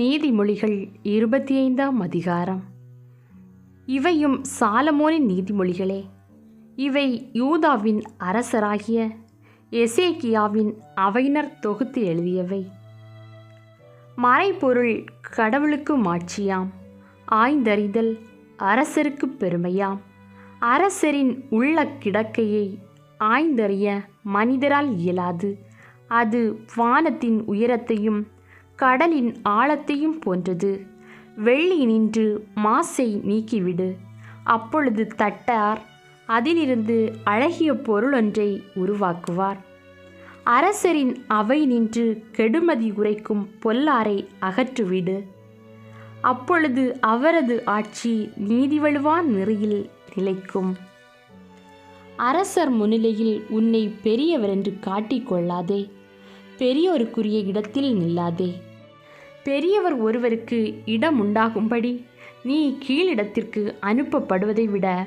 நீதிமொழிகள் இருபத்தி ஐந்தாம் அதிகாரம். இவையும் சாலமோனின் நீதிமொழிகளே. இவை யூதாவின் அரசராகிய எசேக்கியாவின் அவையினர் தொகுத்து எழுதியவை. மறைப்பொருள் கடவுளுக்கு மாட்சியாம். ஆய்ந்தறிதல் அரசருக்கு பெருமையாம். அரசரின் உள்ள கிடக்கையை ஆய்ந்தறிய மனிதரால் இயலாது. அது வானத்தின் உயரத்தையும் கடலின் ஆழத்தையும் போன்றது. வெள்ளி நின்று மாசை நீக்கிவிடு. அப்பொழுது தட்டார் அதிலிருந்து அழகிய பொருளொன்றை உருவாக்குவார். அரசரின் அவை நின்று கெடுமதி உரைக்கும் பொல்லாரை அகற்றுவிடு. அப்பொழுது அவரது ஆட்சி நீதிவழுவான் நெறியில் நிலைக்கும். அரசர் முன்னிலையில் உன்னை பெரியவர் என்று காட்டிக்கொள்ளாதே பெரியோருக்குரிய இடத்தில் நில்லாதே. பெரியவர் ஒருவருக்கு இடம் உண்டாகும்படி நீ கீழிடத்திற்கு அனுப்பப்படுவதை விட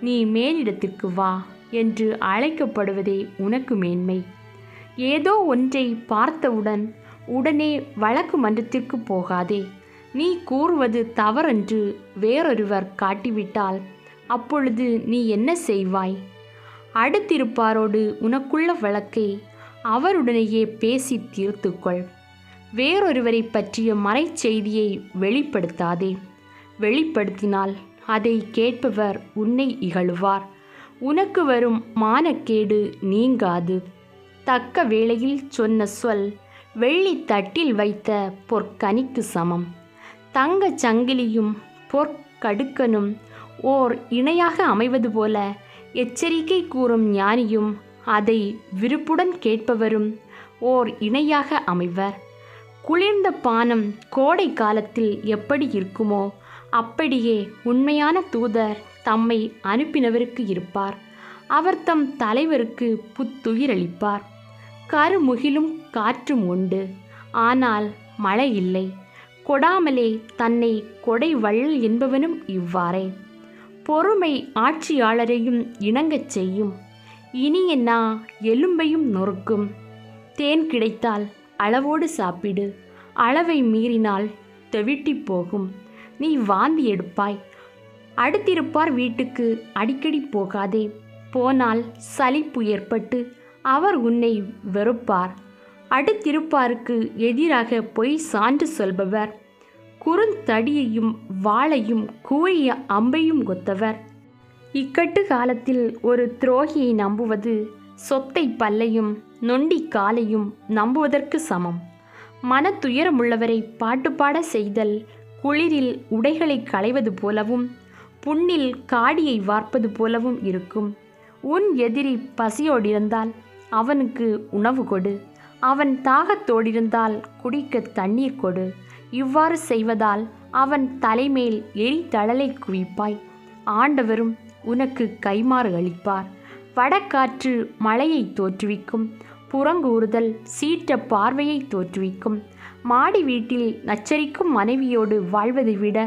நீ மேலிடத்திற்கு வா என்று அழைக்கப்படுவதே உனக்கு மேன்மை. ஏதோ ஒன்றை பார்த்தவுடன் உடனே வழக்கு மன்றத்திற்கு போகாதே. நீ கூறுவது தவறென்று வேறொருவர் காட்டிவிட்டால் அப்பொழுது நீ என்ன செய்வாய்? அடுத்திருப்பாரோடு உனக்குள்ள வழக்கை அவருடனேயே பேசி தீர்த்துக்கொள். வேறொருவரை பற்றிய மறைச்செய்தியை வெளிப்படுத்தாதே. வெளிப்படுத்தினால் அதை கேட்பவர் உன்னை இகழுவார். உனக்கு வரும் மானக்கேடு நீங்காது. தக்க வேளையில் சொன்ன சொல் வெள்ளி தட்டில் வைத்த பொற்கனிக்கு சமம். தங்கச் சங்கிலியும் பொற்கடுக்கனும் ஓர் இணையாக அமைவது போல எச்சரிக்கை கூறும் ஞானியும் அதை விருப்புடன் கேட்பவரும் ஓர் இணையாக அமைவர். குளிர்ந்த பானம் கோடை காலத்தில் எப்படி இருக்குமோ அப்படியே உண்மையான தூதர் தம்மை அனுப்பினவருக்கு இருப்பார். அவர் தம் தலைவருக்கு புத்துயிரளிப்பார். கருமுகிலும் காற்றும் உண்டு. ஆனால் மழை இல்லை. கொடாமலே தன்னை கொடை வள்ளல் என்பவனும் இவ்வாறே. பொறுமை ஆட்சியாளரையும் இணங்கச் செய்யும். இனிய நா எலும்பையும் நொறுக்கும். தேன் கிடைத்தால் அளவோடு சாப்பிடு. அளவை மீறினால் தெவிட்டி போகும். நீ வாந்தி எடுப்பாய். அடுத்திருப்பார் வீட்டுக்கு அடிக்கடி போகாதே. போனால் சலிப்பு ஏற்பட்டு அவர் உன்னை வெறுப்பார். அடுத்திருப்பாருக்கு எதிராக பொய் சான்று சொல்பவர். குறுந்தடியையும் வாளையும் கூறிய அம்பையும் கொத்தவர். இக்கட்டு காலத்தில் ஒரு துரோகியை நம்புவது சொத்தை பல்லையும் நொண்டி காலையும் நம்புவதற்கு சமம். மனத்துயரமுள்ளவரை துயரமுள்ளவரை பாட செய்தல் குளிரில் உடைகளை களைவது போலவும் புண்ணில் காடியை வார்ப்பது போலவும் இருக்கும். உன் எதிரி பசியோடிருந்தால் அவனுக்கு உணவு கொடு. அவன் தாகத்தோடிருந்தால் குடிக்க தண்ணீர் கொடு. இவ்வாறு செய்வதால் அவன் தலைமேல் எரிதழலை குவிப்பாய். ஆண்டவரும் உனக்கு கைமாறு அளிப்பார். வடக்காற்று மழையை தோற்றுவிக்கும். புறங்கூறுதல் சீற்ற பார்வையை தோற்றுவிக்கும். மாடி வீட்டில் நச்சரிக்கும் மனைவியோடு வாழ்வதை விட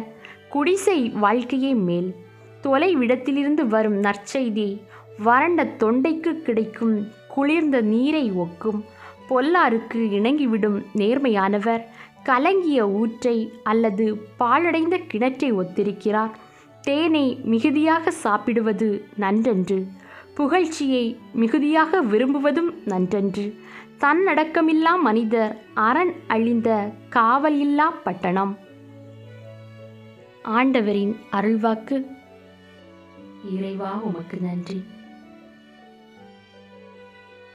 குடிசை வாழ்க்கையே மேல். தொலைவிடத்திலிருந்து வரும் நற்செய்தி வறண்ட தொண்டைக்கு கிடைக்கும் குளிர்ந்த நீரை ஒக்கும். பொல்லாருக்கு இணங்கிவிடும் நேர்மையானவர் கலங்கிய ஊற்றை அல்லது பாழடைந்த கிணற்றை ஒத்திருக்கிறார். தேனை மிகுதியாக சாப்பிடுவது நன்றன்று. புகழ்ச்சியை மிகுதியாக விரும்புவதும் நன்றன்று. தன்னடக்கமில்லா மனிதர் அரண் அழிந்த காவல் இல்லா பட்டணம். ஆண்டவரின் அருள்வாக்கு. இறைவா உமக்கு நன்றி.